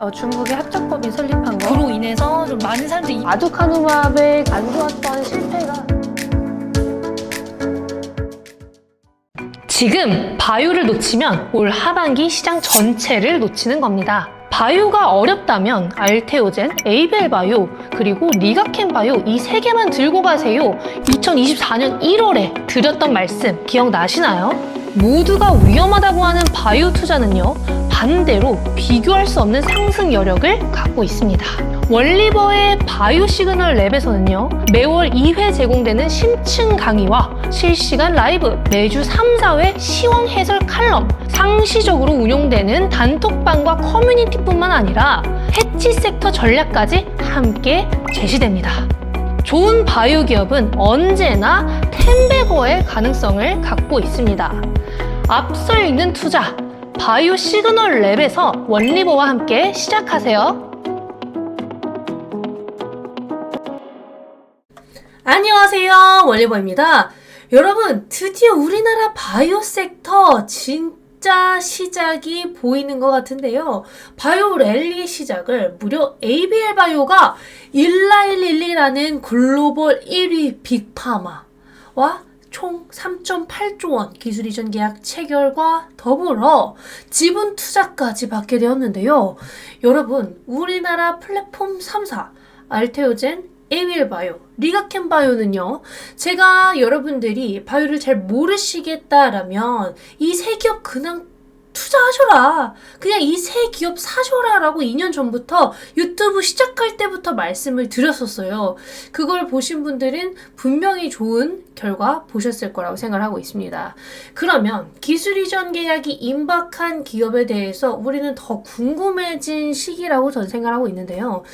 어, 중국의 합작법이 설립한 거. 그로 인해서 좀 많은 사람들이 아두카누밥의 안 좋았던 실패가 지금 바이오를 놓치면 올 하반기 시장 전체를 놓치는 겁니다. 바이오가 어렵다면 알테오젠, 에이벨 바이오, 그리고 리가켄 바이오 이 세 개만 들고 가세요. 2024년 1월에 드렸던 말씀 기억나시나요? 모두가 위험하다고 하는 바이오 투자는요, 반대로 비교할 수 없는 상승 여력을 갖고 있습니다. 월리버의 바이오 시그널 랩에서는요, 매월 2회 제공되는 심층 강의와 실시간 라이브, 매주 3, 4회 시황 해설 칼럼, 상시적으로 운용되는 단톡방과 커뮤니티뿐만 아니라 해치 섹터 전략까지 함께 제시됩니다. 좋은 바이오 기업은 언제나 텐베거의 가능성을 갖고 있습니다. 앞서 읽는 투자, 바이오 시그널 랩에서 원리버와 함께 시작하세요. 안녕하세요. 원리버입니다. 여러분 드디어 우리나라 바이오 섹터 진짜 시작이 보이는 것 같은데요. 바이오 랠리의 시작을 무려 ABL 바이오가 1111이라는 글로벌 1위 빅파마와 총 3.8조 원 기술 이전 계약 체결과 더불어 지분 투자까지 받게 되었는데요. 여러분, 우리나라 플랫폼 3사 알테오젠, 에윌 바이오, 리가켄 바이오는요. 제가 여러분들이 바이오를 잘 모르시겠다라면 이 세 기업 그냥 투자하셔라. 그냥 이세 기업 사셔라라고 2년 전부터 유튜브 시작할 때부터 말씀을 드렸었어요. 그걸 보신 분들은 분명히 좋은 결과 보셨을 거라고 생각을 하고 있습니다. 그러면 기술 이전 계약이 임박한 기업에 대해서 우리는 더 궁금해진 시기라고 저는 생각하고 있는데요.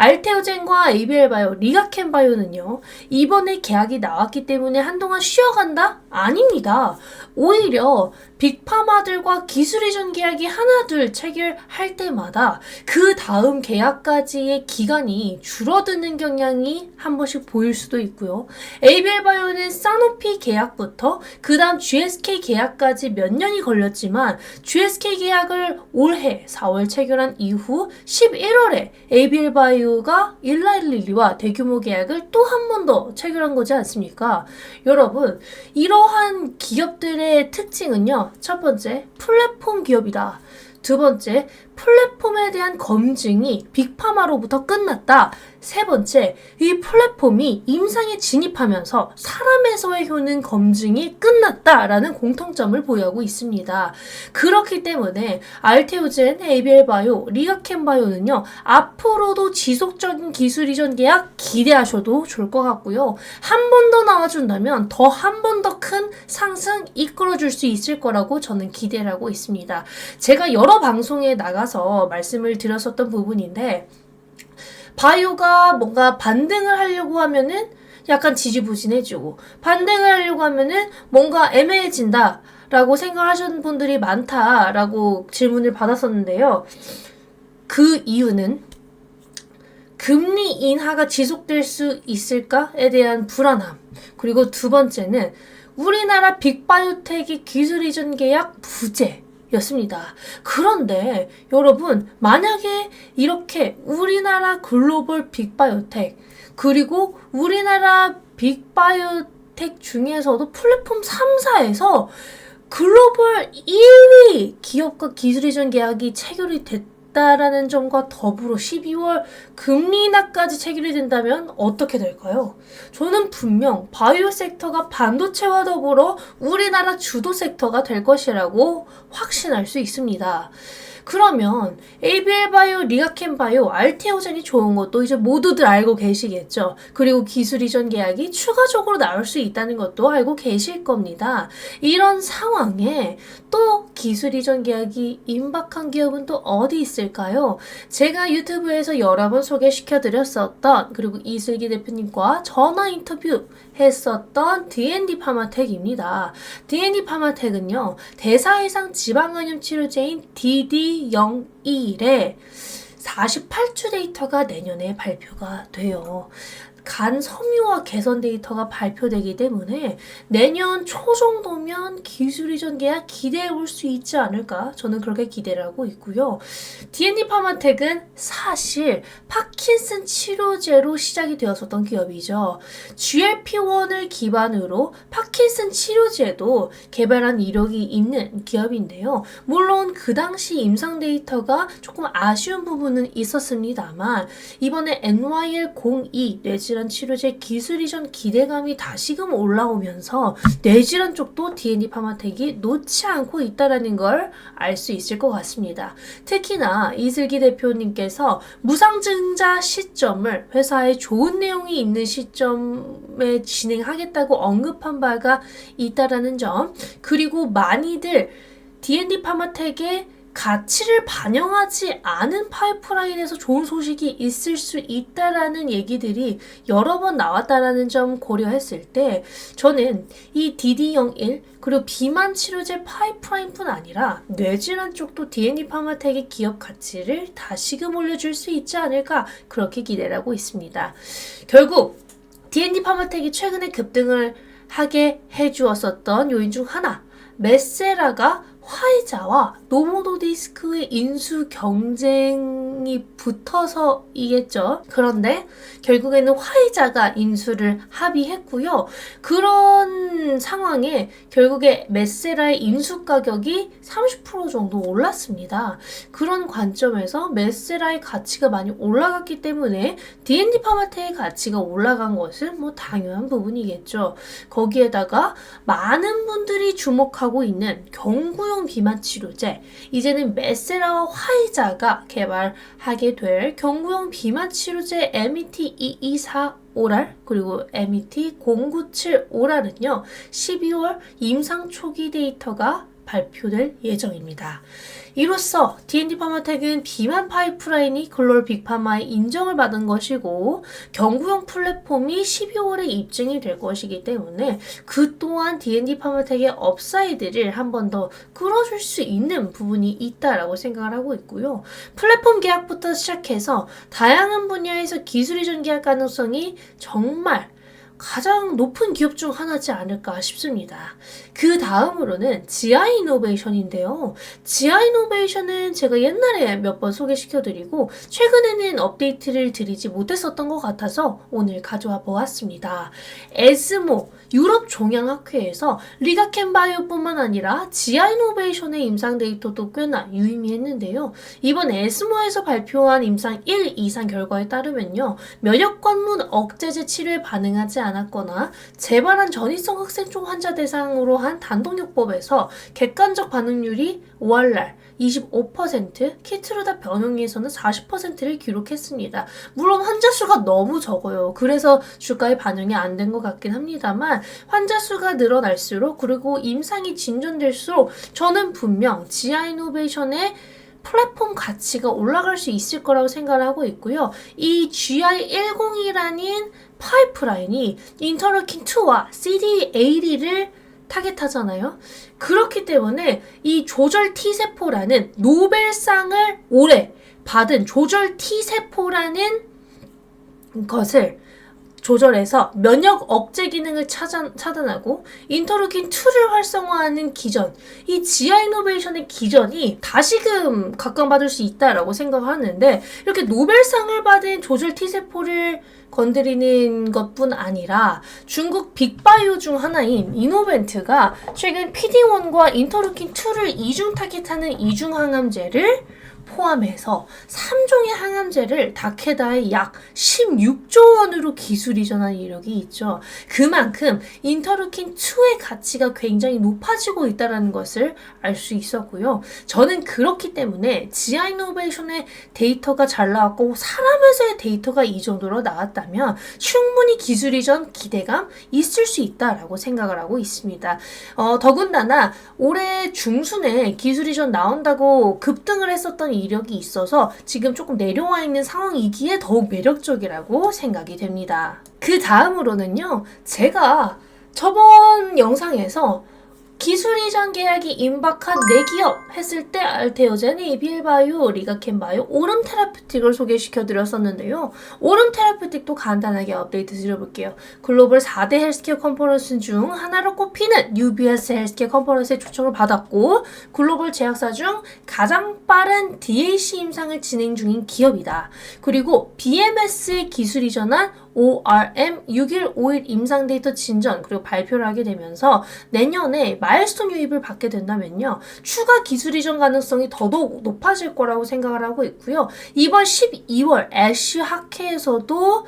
알테오젠과 ABL 바이오, 리가켄 바이오는요, 이번에 계약이 나왔기 때문에 한동안 쉬어간다? 아닙니다. 오히려 빅파마들과 기술 이전 계약이 하나 둘 체결할 때마다 그 다음 계약까지의 기간이 줄어드는 경향이 한 번씩 보일 수도 있고요. ABL 바이오는 사노피 계약부터 그 다음 GSK 계약까지 몇 년이 걸렸지만 GSK 계약을 올해 4월 체결한 이후 11월에 ABL 바이오가 일라일리와 대규모 계약을 또 한 번 더 체결한 거지 않습니까? 여러분, 이러한 기업들의 특징은요. 첫 번째, 플랫폼 기업이다. 두 번째, 플랫폼에 대한 검증이 빅파마로부터 끝났다. 세 번째, 이 플랫폼이 임상에 진입하면서 사람에서의 효능 검증이 끝났다라는 공통점을 보유하고 있습니다. 그렇기 때문에 알테오젠, ABL 바이오, 리가켄 바이오는요, 앞으로도 지속적인 기술 이전 계약 기대하셔도 좋을 것 같고요. 한 번 더 나와준다면 더 한 번 더 큰 상승 이끌어줄 수 있을 거라고 저는 기대를 하고 있습니다. 제가 여러 방송에 나가서 말씀을 드렸었던 부분인데, 바이오가 뭔가 반등을 하려고 하면은 약간 지지부진해지고 반등을 하려고 하면은 뭔가 애매해진다 라고 생각하시는 분들이 많다라고 질문을 받았었는데요. 그 이유는 금리 인하가 지속될 수 있을까에 대한 불안함. 그리고 두 번째는 우리나라 빅바이오텍의 기술 이전 계약 부재. 였습니다. 그런데 여러분, 만약에 이렇게 우리나라 글로벌 빅바이오텍, 그리고 우리나라 빅바이오텍 중에서도 플랫폼 3사에서 글로벌 1위 기업과 기술 이전 계약이 체결이 됐다 라는 점과 더불어 12월 금리 인하까지 체결이 된다면 어떻게 될까요? 저는 분명 바이오 섹터가 반도체와 더불어 우리나라 주도 섹터가 될 것이라고 확신할 수 있습니다. 그러면 ABL 바이오, 리가켄 바이오, 알테오젠이 좋은 것도 이제 모두들 알고 계시겠죠. 그리고 기술 이전 계약이 추가적으로 나올 수 있다는 것도 알고 계실 겁니다. 이런 상황에 또 기술 이전 계약이 임박한 기업은 또 어디 있을까요? 제가 유튜브에서 여러 번 소개시켜 드렸었던 그리고 이슬기 대표님과 전화 인터뷰 했었던 D&D 파마텍입니다. D&D 파마텍은요. 대사이상 지방간염 치료제인 DD01에 48주 데이터가 내년에 발표가 돼요. 간 섬유화 개선 데이터가 발표되기 때문에 내년 초 정도면 기술 이전 계약 기대해 볼수 있지 않을까 저는 그렇게 기대를 하고 있고요. D&D 파마텍은 사실 파킨슨 치료제로 시작이 되었었던 기업이죠. GLP-1을 기반으로 파킨슨 치료제도 개발한 이력이 있는 기업인데요. 물론 그 당시 임상 데이터가 조금 아쉬운 부분은 있었습니다만 이번에 NYL02 뇌질 환 치료제 기술 이 전 기대감이 다시금 올라오면서 뇌질환 쪽도 D&D 파마텍이 놓지 않고 있다라는 걸 알 수 있을 것 같습니다. 특히나 이슬기 대표님께서 무상증자 시점을 회사에 좋은 내용이 있는 시점에 진행하겠다고 언급한 바가 있다라는 점 그리고 많이들 D&D 파마텍의 가치를 반영하지 않은 파이프라인에서 좋은 소식이 있을 수 있다라는 얘기들이 여러 번 나왔다라는 점 고려했을 때 저는 이 DD01 그리고 비만 치료제 파이프라인뿐 아니라 뇌질환 쪽도 D&D 파마텍의 기업 가치를 다시금 올려줄 수 있지 않을까 그렇게 기대를 하고 있습니다. 결국 D&D 파마텍이 최근에 급등을 하게 해주었었던 요인 중 하나 메세라가 화이자와 노모노디스크의 인수 경쟁 이 붙어서이겠죠. 그런데 결국에는 화이자가 인수를 합의했고요. 그런 상황에 결국에 메세라의 인수 가격이 30% 정도 올랐습니다. 그런 관점에서 메세라의 가치가 많이 올라갔기 때문에 D&D 파마테의 가치가 올라간 것은 뭐 당연한 부분이겠죠. 거기에다가 많은 분들이 주목하고 있는 경구용 비만 치료제 이제는 메세라와 화이자가 개발 하게 될 경구용 비만 치료제 MET224 오랄 그리고 MET 097 오랄은요 12월 임상 초기 데이터가 발표될 예정입니다. 이로써 D&D 파마텍은 비만 파이프라인이 글로벌 빅파마의 인정을 받은 것이고 경구용 플랫폼이 12월에 입증이 될 것이기 때문에 그 또한 D&D 파마텍의 업사이드를 한 번 더 끌어줄 수 있는 부분이 있다라고 생각을 하고 있고요. 플랫폼 계약부터 시작해서 다양한 분야에서 기술 이전 계약 가능성이 정말 가장 높은 기업 중 하나지 않을까 싶습니다. 그 다음으로는 지아 이노베이션인데요. 지아 이노베이션은 제가 옛날에 몇 번 소개시켜드리고 최근에는 업데이트를 드리지 못했었던 것 같아서 오늘 가져와 보았습니다. 에스모 유럽 종양학회에서 리가켄 바이오뿐만 아니라 지아 이노베이션의 임상 데이터도 꽤나 유의미했는데요. 이번 에스모에서 발표한 임상 1 이상 결과에 따르면요. 면역 관문 억제제 치료에 반응하지 않았거나 재발한 전이성 흑색종 환자 대상으로 한 단독요법에서 객관적 반응률이 5할날 25%, 키트루다 변형에서는 40%를 기록했습니다. 물론 환자 수가 너무 적어요. 그래서 주가에 반영이 안 된 것 같긴 합니다만 환자 수가 늘어날수록 그리고 임상이 진전될수록 저는 분명 지아 이노베이션의 플랫폼 가치가 올라갈 수 있을 거라고 생각을 하고 있고요. 이 GI102라는 파이프라인이 인터로킨 2와 CD80을 타겟하잖아요. 그렇기 때문에 이 조절 T세포라는 노벨상을 올해 받은 조절 T세포라는 것을 조절해서 면역 억제 기능을 차단, 차단하고 인터루킨 2를 활성화하는 기전 이 지아 이노베이션의 기전이 다시금 각광받을 수 있다라고 생각하는데 이렇게 노벨상을 받은 조절 T세포를 건드리는 것뿐 아니라 중국 빅바이오 중 하나인 이노벤트가 최근 PD1과 인터루킨 2를 이중 타겟하는 이중 항암제를 포함해서 3종의 항암제를 다케다에 약 16조 원으로 기술 이전한 이력이 있죠. 그만큼 인터루킨2의 가치가 굉장히 높아지고 있다는 것을 알 수 있었고요. 저는 그렇기 때문에 지아 이노베이션의 데이터가 잘 나왔고 사람에서의 데이터가 이 정도로 나왔다면 충분히 기술 이전 기대감 있을 수 있다라고 생각을 하고 있습니다. 어, 더군다나 올해 중순에 기술 이전 나온다고 급등을 했었던 이력이 있어서 지금 조금 내려와 있는 상황이기에 더욱 매력적이라고 생각이 됩니다. 그 다음으로는요, 제가 저번 영상에서 기술 이전 계약이 임박한 4기업 했을 때 알테오젠, ABL바이오, 리가켄바이오, 오름 테라퓨틱을 소개시켜 드렸었는데요. 오름 테라퓨틱도 간단하게 업데이트 드려볼게요. 글로벌 4대 헬스케어 컨퍼런스 중 하나로 꼽히는 UBS 헬스케어 컨퍼런스의 초청을 받았고 글로벌 제약사 중 가장 빠른 DAC 임상을 진행 중인 기업이다. 그리고 BMS 기술 이전한 ORM 6일 5일 임상 데이터 진전 그리고 발표를 하게 되면서 내년에 마일스톤 유입을 받게 된다면요. 추가 기술 이전 가능성이 더더욱 높아질 거라고 생각을 하고 있고요. 이번 12월 애쉬 학회에서도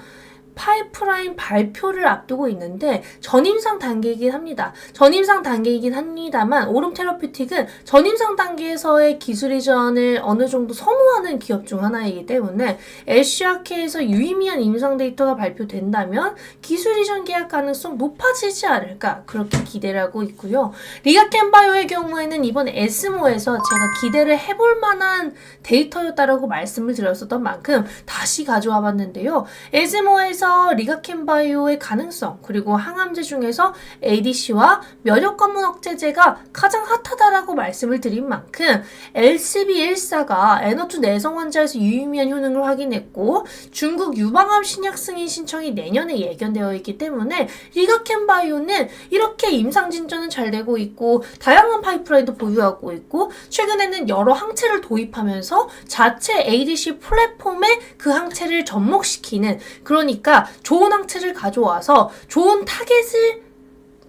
파이프라인 발표를 앞두고 있는데 전임상 단계이긴 합니다. 전임상 단계이긴 합니다만 오름 테라퓨틱은 전임상 단계에서의 기술 이전을 어느 정도 선호하는 기업 중 하나이기 때문에 애쉬아케에서 유의미한 임상 데이터가 발표된다면 기술 이전 계약 가능성 높아지지 않을까 그렇게 기대를 하고 있고요. 리가켄바이오의 경우에는 이번 에스모에서 제가 기대를 해볼 만한 데이터였다라고 말씀을 드렸었던 만큼 다시 가져와 봤는데요. 에스모 에서 리가켄바이오의 가능성 그리고 항암제 중에서 ADC와 면역 관문 억제제가 가장 핫하다라고 말씀을 드린 만큼 LCB14가 에너투 내성 환자에서 유의미한 효능을 확인했고 중국 유방암 신약 승인 신청이 내년에 예견되어 있기 때문에 리가켄바이오는 이렇게 임상 진전은 잘 되고 있고 다양한 파이프라인도 보유하고 있고 최근에는 여러 항체를 도입하면서 자체 ADC 플랫폼에 그 항체를 접목시키는 그러니까 좋은 항체를 가져와서 좋은 타겟을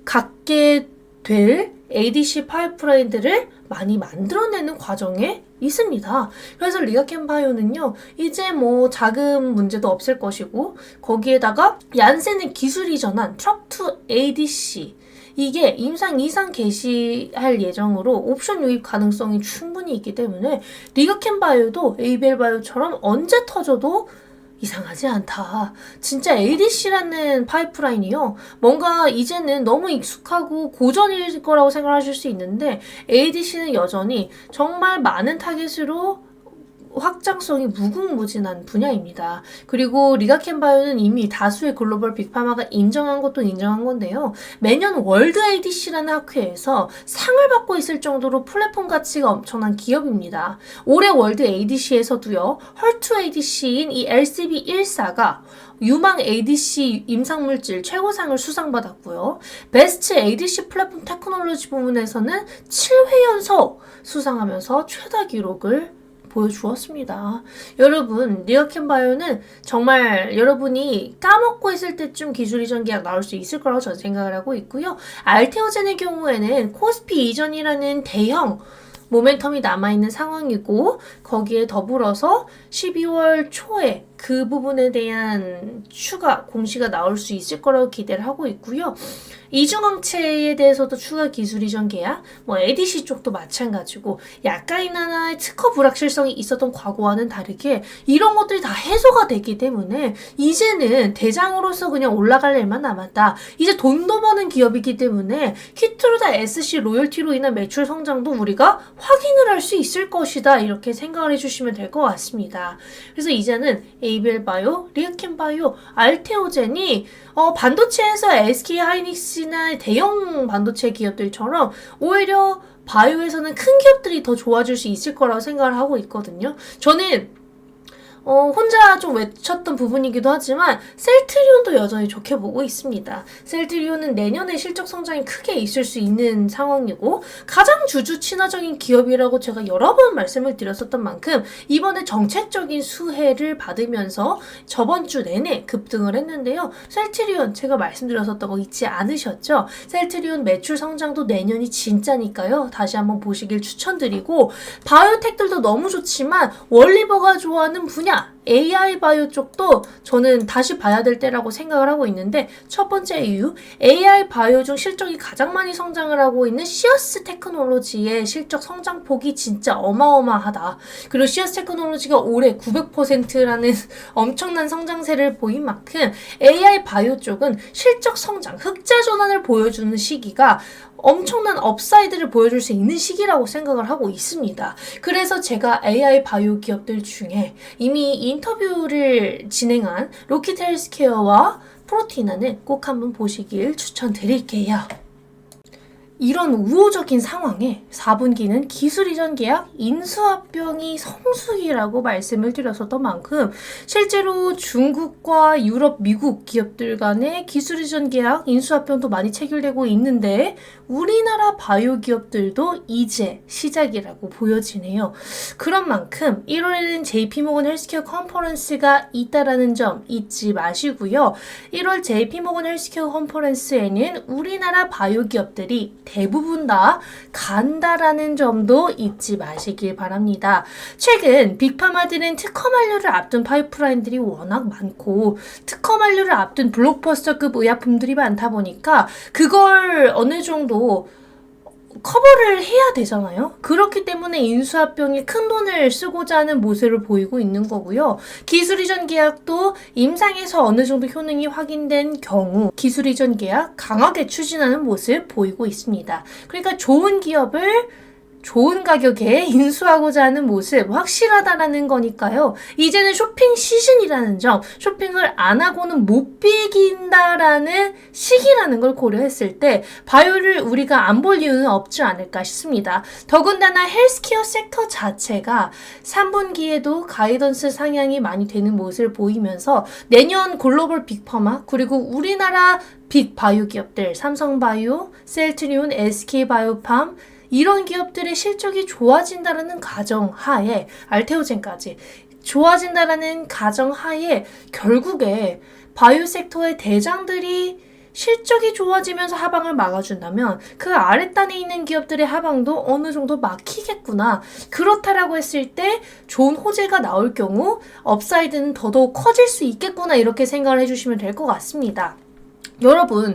갖게 될 ADC 파이프라인들을 많이 만들어내는 과정에 있습니다. 그래서 리가켄바이오는요, 이제 뭐 자금 문제도 없을 것이고, 거기에다가 얀센의 기술 이전한 트럭2 ADC, 이게 임상 2상 개시할 예정으로 옵션 유입 가능성이 충분히 있기 때문에 리가켄바이오도 에이벨바이오처럼 언제 터져도 이상하지 않다. 진짜 ADC라는 파이프라인이요. 뭔가 이제는 너무 익숙하고 고전일 거라고 생각하실 수 있는데 ADC는 여전히 정말 많은 타겟으로 확장성이 무궁무진한 분야입니다. 그리고 리가켄 바이오는 이미 다수의 글로벌 빅파마가 인정한 것도 인정한 건데요. 매년 월드 ADC라는 학회에서 상을 받고 있을 정도로 플랫폼 가치가 엄청난 기업입니다. 올해 월드 ADC에서도요. 헐투 ADC인 이 LCB14가 유망 ADC 임상물질 최고상을 수상받았고요. 베스트 ADC 플랫폼 테크놀로지 부문에서는 7회 연속 수상하면서 최다 기록을 보여주었습니다. 여러분, 리어캔 바이오는 정말 여러분이 까먹고 있을 때쯤 기술 이전 계약 나올 수 있을 거라고 저는 생각을 하고 있고요. 알테오젠의 경우에는 코스피 이전이라는 대형 모멘텀이 남아있는 상황이고 거기에 더불어서 12월 초에 그 부분에 대한 추가 공시가 나올 수 있을 거라고 기대를 하고 있고요. 이중항체에 대해서도 추가 기술 이전 계약, 뭐 ADC 쪽도 마찬가지고 약간이나마 특허 불확실성이 있었던 과거와는 다르게 이런 것들이 다 해소가 됐기 때문에 이제는 대장으로서 그냥 올라갈 일만 남았다. 이제 돈도 버는 기업이기 때문에 키트로다 SC 로열티로 인한 매출 성장도 우리가 확인을 할 수 있을 것이다. 이렇게 생각을 해주시면 될 것 같습니다. 그래서 이제는 에이벨바이오, 리아켄바이오, 알테오젠이 어, 반도체에서 SK 하이닉스나 대형 반도체 기업들처럼 오히려 바이오에서는 큰 기업들이 더 좋아질 수 있을 거라고 생각을 하고 있거든요. 저는 어, 혼자 좀 외쳤던 부분이기도 하지만 셀트리온도 여전히 좋게 보고 있습니다. 셀트리온은 내년에 실적 성장이 크게 있을 수 있는 상황이고 가장 주주 친화적인 기업이라고 제가 여러 번 말씀을 드렸었던 만큼 이번에 정책적인 수혜를 받으면서 저번 주 내내 급등을 했는데요. 셀트리온 제가 말씀드렸었던 거 잊지 않으셨죠? 셀트리온 매출 성장도 내년이 진짜니까요. 다시 한번 보시길 추천드리고 바이오텍들도 너무 좋지만 월리버가 좋아하는 분야 AI 바이오 쪽도 저는 다시 봐야 될 때라고 생각을 하고 있는데 첫 번째 이유 AI 바이오 중 실적이 가장 많이 성장을 하고 있는 시어스 테크놀로지의 실적 성장폭이 진짜 어마어마하다. 그리고 시어스 테크놀로지가 올해 900%라는 엄청난 성장세를 보인 만큼 AI 바이오 쪽은 실적 성장, 흑자 전환을 보여주는 시기가 엄청난 업사이드를 보여줄 수 있는 시기라고 생각을 하고 있습니다. 그래서 제가 AI 바이오 기업들 중에 이미 인터뷰를 진행한 로키트 헬스케어와 프로티나는 꼭 한번 보시길 추천드릴게요. 이런 우호적인 상황에 4분기는 기술 이전 계약 인수합병이 성수기라고 말씀을 드렸었던 만큼 실제로 중국과 유럽, 미국 기업들 간의 기술 이전 계약 인수합병도 많이 체결되고 있는데 우리나라 바이오 기업들도 이제 시작이라고 보여지네요. 그런 만큼 1월에는 JP모건 헬스케어 컨퍼런스가 있다라는 점 잊지 마시고요. 1월 JP모건 헬스케어 컨퍼런스에는 우리나라 바이오 기업들이 대부분 다 간다라는 점도 잊지 마시길 바랍니다. 최근 빅파마들은 특허 만료를 앞둔 파이프라인들이 워낙 많고 특허 만료를 앞둔 블록버스터급 의약품들이 많다 보니까 그걸 어느 정도 커버를 해야 되잖아요. 그렇기 때문에 인수합병에 큰 돈을 쓰고자 하는 모습을 보이고 있는 거고요. 기술 이전 계약도 임상에서 어느 정도 효능이 확인된 경우 기술 이전 계약 강하게 추진하는 모습 보이고 있습니다. 그러니까 좋은 기업을 좋은 가격에 인수하고자 하는 모습 확실하다라는 거니까요. 이제는 쇼핑 시즌이라는 점, 쇼핑을 안 하고는 못 비긴다라는 시기라는 걸 고려했을 때 바이오를 우리가 안 볼 이유는 없지 않을까 싶습니다. 더군다나 헬스케어 섹터 자체가 3분기에도 가이던스 상향이 많이 되는 모습을 보이면서 내년 글로벌 빅파마 그리고 우리나라 빅 바이오 기업들 삼성바이오, 셀트리온, SK바이오팜 이런 기업들의 실적이 좋아진다라는 가정 하에 알테오젠까지 좋아진다라는 가정 하에 결국에 바이오 섹터의 대장들이 실적이 좋아지면서 하방을 막아준다면 그 아랫단에 있는 기업들의 하방도 어느 정도 막히겠구나. 그렇다라고 했을 때 좋은 호재가 나올 경우 업사이드는 더더욱 커질 수 있겠구나 이렇게 생각을 해주시면 될 것 같습니다. 여러분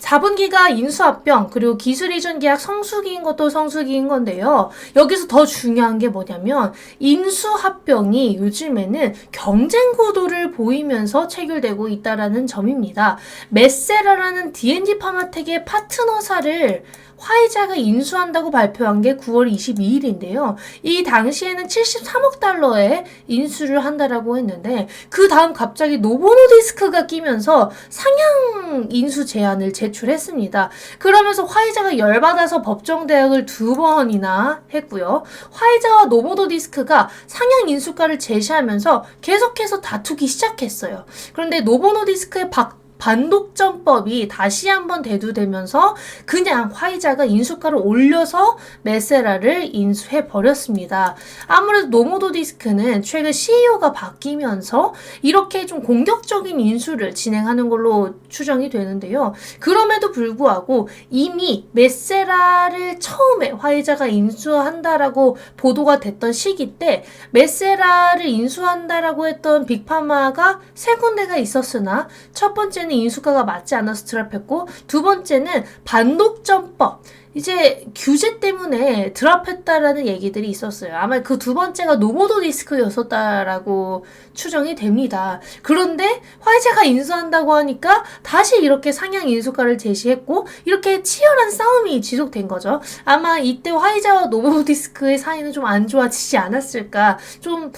4분기가 인수합병 그리고 기술 이전 계약 성수기인 것도 성수기인 건데요. 여기서 더 중요한 게 뭐냐면 인수합병이 요즘에는 경쟁 구도를 보이면서 체결되고 있다라는 점입니다. 메세라라는 D&D 파마텍의 파트너사를 화이자가 인수한다고 발표한 게 9월 22일인데요. 이 당시에는 73억 달러에 인수를 한다라고 했는데 그 다음 갑자기 노보노디스크가 끼면서 상향 인수 제안을 제출했습니다. 그러면서 화이자가 열받아서 법정 대학을 두 번이나 했고요. 화이자와 노보노디스크가 상향 인수가를 제시하면서 계속해서 다투기 시작했어요. 그런데 노보노디스크의 박 반독점법이 다시 한번 대두되면서 그냥 화이자가 인수가를 올려서 메세라를 인수해 버렸습니다. 아무래도 노모도 디스크는 최근 CEO가 바뀌면서 이렇게 좀 공격적인 인수를 진행하는 걸로 추정이 되는데요. 그럼에도 불구하고 이미 메세라를 처음에 화이자가 인수한다라고 보도가 됐던 시기 때 메세라를 인수한다라고 했던 빅파마가 세 군데가 있었으나 첫 번째는 인수가가 맞지 않아서 드랍했고 두 번째는 반독점법 이제 규제 때문에 드랍했다라는 얘기들이 있었어요. 아마 그 두 번째가 노모도 디스크였었다라고 추정이 됩니다. 그런데 화이자가 인수한다고 하니까 다시 이렇게 상향 인수가를 제시했고 이렇게 치열한 싸움이 지속된 거죠. 아마 이때 화이자와 노모도 디스크의 사이는 좀 안 좋아지지 않았을까. 좀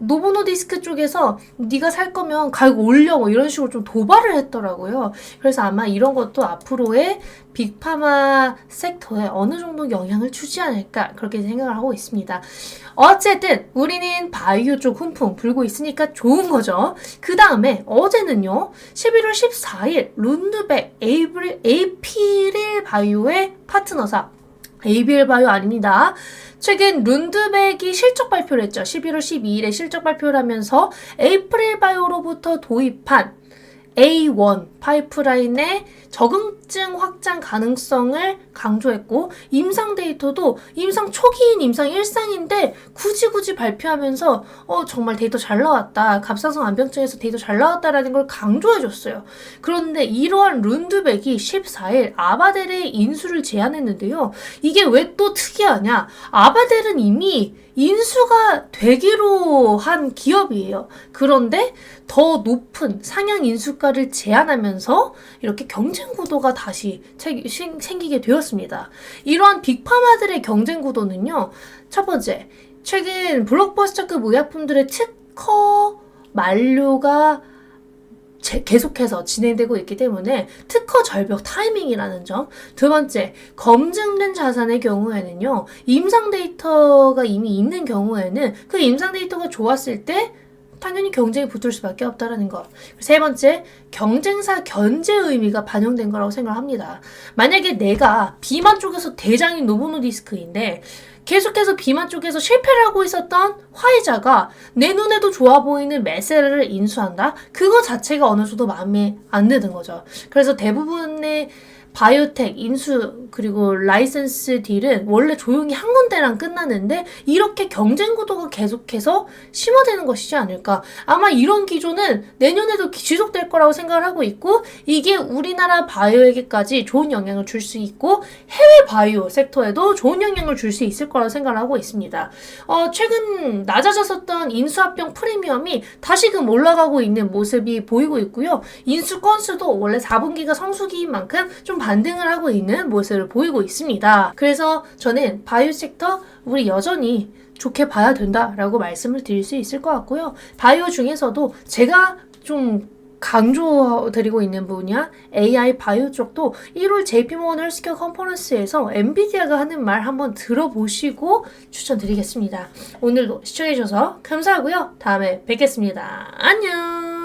노보노디스크 쪽에서 네가 살 거면 가격 올려 뭐 이런 식으로 좀 도발을 했더라고요. 그래서 아마 이런 것도 앞으로의 빅파마 섹터에 어느 정도 영향을 주지 않을까 그렇게 생각을 하고 있습니다. 어쨌든 우리는 바이오 쪽 훈풍 불고 있으니까 좋은 거죠. 그 다음에 어제는요. 11월 14일 룬드백 에이브릴, 에이피릴 바이오의 파트너사 ABL 바이오 아닙니다. 최근 룬드백이 실적 발표를 했죠. 11월 12일에 실적 발표를 하면서 에이프릴 바이오로부터 도입한 A1 파이프라인의 적응 증 확장 가능성을 강조했고 임상 데이터도 임상 초기인 임상 일상인데 굳이 굳이 발표하면서 어 정말 데이터 잘 나왔다 갑상선 암병증에서 데이터 잘 나왔다라는 걸 강조해 줬어요. 그런데 이러한 룬드백이 14일 아바델의 인수를 제안했는데요. 이게 왜 또 특이하냐? 아바델은 이미 인수가 되기로 한 기업이에요. 그런데 더 높은 상향 인수가를 제안하면서 이렇게 경쟁 구도가 다시 생기게 되었습니다. 이러한 빅파마들의 경쟁 구도는요. 첫 번째, 최근 블록버스터급 의약품들의 특허 만료가 제- 계속해서 진행되고 있기 때문에 특허 절벽 타이밍이라는 점. 두 번째, 검증된 자산의 경우에는요, 임상 데이터가 이미 있는 경우에는 그 임상 데이터가 좋았을 때 당연히 경쟁이 붙을 수밖에 없다라는 것. 세 번째, 경쟁사 견제 의미가 반영된 거라고 생각합니다. 만약에 내가 비만 쪽에서 대장인 노보노디스크인데 계속해서 비만 쪽에서 실패를 하고 있었던 화이자가 내 눈에도 좋아 보이는 메세를 인수한다? 그거 자체가 어느 정도 마음에 안 드는 거죠. 그래서 대부분의 바이오텍, 인수, 그리고 라이센스 딜은 원래 조용히 한 군데랑 끝나는데 이렇게 경쟁 구도가 계속해서 심화되는 것이지 않을까. 아마 이런 기조는 내년에도 지속될 거라고 생각을 하고 있고 이게 우리나라 바이오에게까지 좋은 영향을 줄 수 있고 해외 바이오 섹터에도 좋은 영향을 줄 수 있을 거라고 생각을 하고 있습니다. 어, 최근 낮아졌었던 인수합병 프리미엄이 다시금 올라가고 있는 모습이 보이고 있고요. 인수 건수도 원래 4분기가 성수기인 만큼 좀 반등을 하고 있는 모습을 보이고 있습니다. 그래서 저는 바이오 섹터 우리 여전히 좋게 봐야 된다라고 말씀을 드릴 수 있을 것 같고요. 바이오 중에서도 제가 좀 강조드리고 있는 분야 AI 바이오 쪽도 1월 JP모건 헬스케어 컨퍼런스에서 엔비디아가 하는 말 한번 들어보시고 추천드리겠습니다. 오늘도 시청해주셔서 감사하고요. 다음에 뵙겠습니다. 안녕!